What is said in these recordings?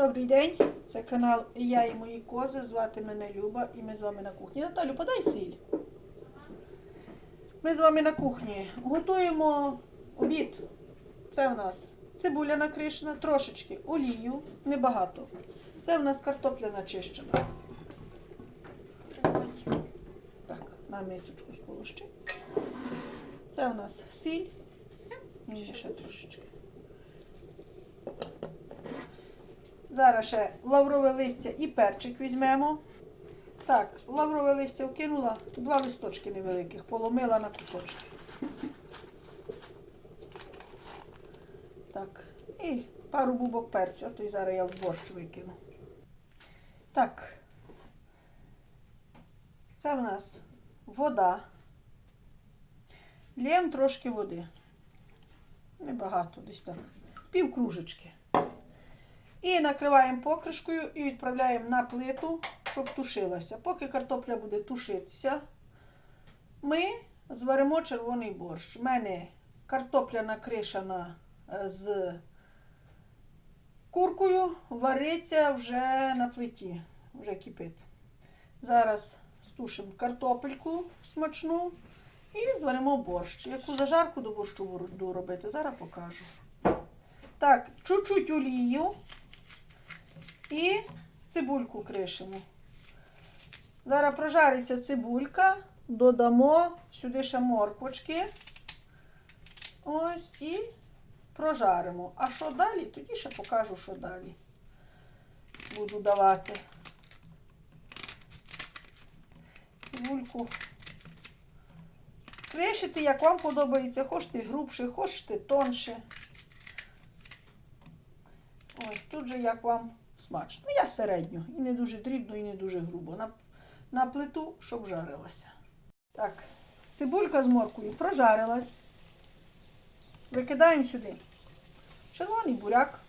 Добрий день, це канал Я і мої кози. Звати мене Люба і ми з вами на кухні. Наталю, подай сіль. Ми з вами на кухні готуємо обід. Це в нас цибуля накришена, трошечки олію, небагато. Це в нас картопля начищена. Так, на мисочку сполощи. Це в нас сіль. Ще трошечки. Зараз ще лаврове листя і перчик візьмемо. Так, лаврове листя вкинула, два листочки невеликих, поломила на кусочки. Так, і пару бубок перцю, а то й зараз я в борщ викину. Так. Це в нас вода. Лєм трошки води. Небагато, десь так. Пів кружечки. І накриваємо покришкою і відправляємо на плиту, щоб тушилася. Поки картопля буде тушитися, ми зваримо червоний борщ. У мене картопля накришена е, з куркою, вариться вже на плиті, вже кипить. Зараз стушимо картопельку смачну і зваримо борщ. Яку зажарку до борщу буду робити, зараз покажу. Так, чуть-чуть олію. І цибульку кришимо. Зараз прожариться цибулька, додамо сюди ще морквочки. Ось і прожаримо. А що далі? Тоді ще покажу, що далі буду давати. Цибульку. Кришити, як вам подобається, хочете грубше, хочете тонше. Ось тут же як вам смачно. Я середньо. І не дуже дрібно, і не дуже грубо. На, на плиту, щоб жарилася. Так, цибулька з моркою прожарилась. Викидаємо сюди червоний буряк.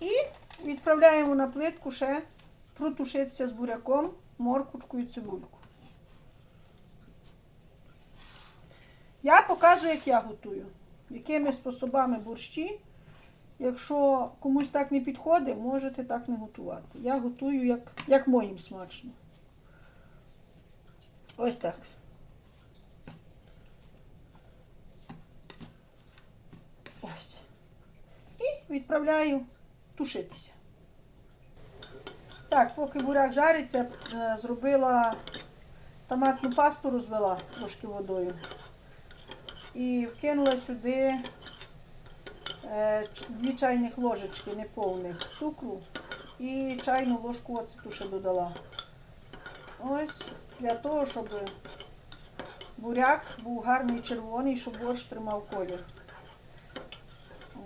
І відправляємо на плитку ще протушитися з буряком, морквочку і цибульку. Я показую, як я готую. Якими способами борщі. Якщо комусь так не підходить, можете так не готувати. Я готую, як, як моїм смачно. Ось так. Ось. І відправляю тушитися. Так, поки буряк жариться, е, зробила томатну пасту, розвела трошки водою. І вкинула сюди е, дві чайних ложечки неповних цукру і чайну ложку оцету ще додала. Ось для того, щоб буряк був гарний червоний, щоб борщ тримав колір.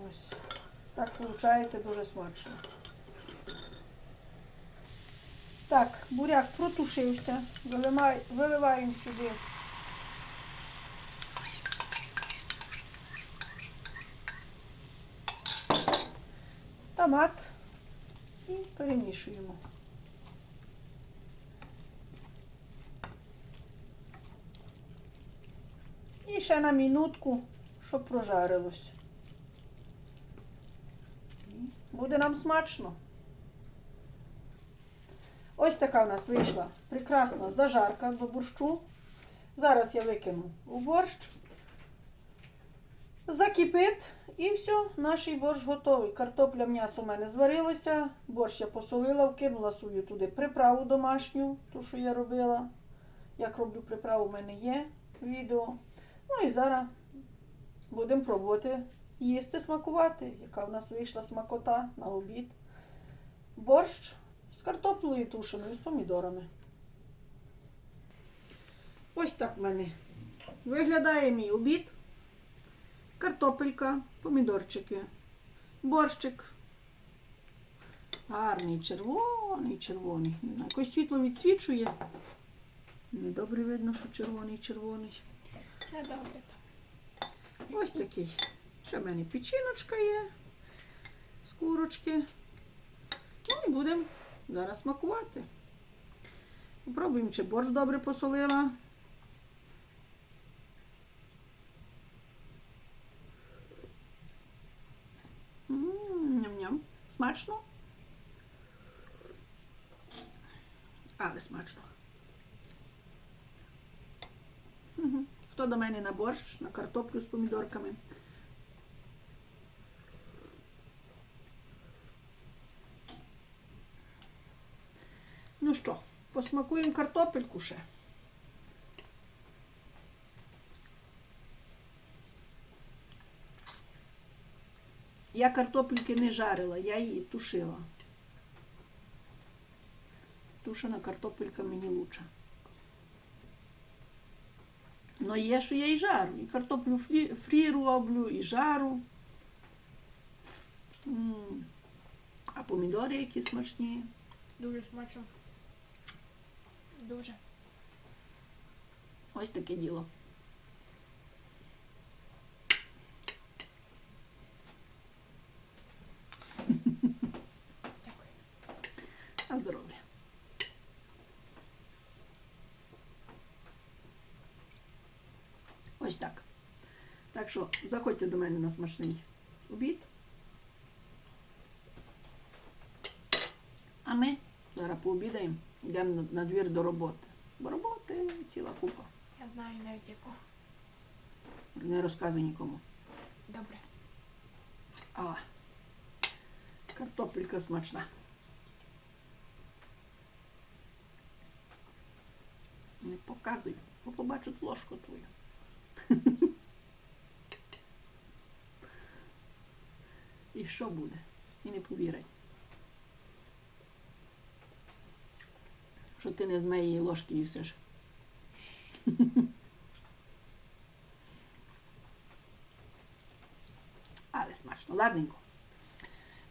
Ось. Так виходить дуже смачно. Так, буряк протушився. Виливаємо сюди томат і перемішуємо. І ще на минутку, щоб прожарилось. Буде нам смачно. Ось така в нас вийшла прекрасна зажарка до борщу. Зараз я викину у борщ. Закипить і все, наш борщ готовий. Картопля м'ясо у мене зварилося, борщ я посолила, вкинула свою туди приправу домашню, ту, що я робила. Як роблю приправу, у мене є відео. Ну і зараз будемо пробувати їсти, смакувати, яка в нас вийшла смакота на обід. Борщ з картоплею тушеною, з помідорами. Ось так в мене виглядає мій обід картопелька, помідорчики, борщик. Гарний, червоний, червоний. Не знаю, якось світло відсвічує. Недобре видно, що червоний, червоний. Все добре. Ось такий. Ще в мене печіночка є з курочки. Ну і будемо зараз смакувати. Попробуємо, чи борщ добре посолила. Смачно. Але смачно. Хто до мене на борщ, на картоплю з помідорками. Ну що, посмакуємо картопельку ще. Я картопельки не жарила, я її тушила. Тушена картопелька мені лучше. Ну є, що я і жару. І картоплю фрі, фрі роблю, і жару. М. А помідори які смачні. Дуже смачно. Дуже. Ось таке діло. Ось так. Так що заходьте до мене на смачний обід. А ми зараз пообідаємо, йдемо на, двір до роботи. Бо роботи ціла купа. Я знаю навіть яку. Не розказуй нікому. Добре. А, картопелька смачна. Не показуй, бо побачать ложку твою. І що буде? І не повірять. Що ти не з моєї ложки їсиш. Але смачно, ладненько.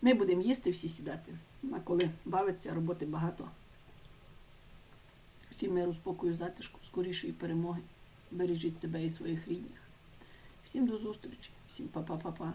Ми будемо їсти всі сідати. А коли бавиться, роботи багато. Всім миру, спокою, затишку, скорішої перемоги. Бережіть себе і своїх рідних. Всім до зустрічі, всім па-па-па-па.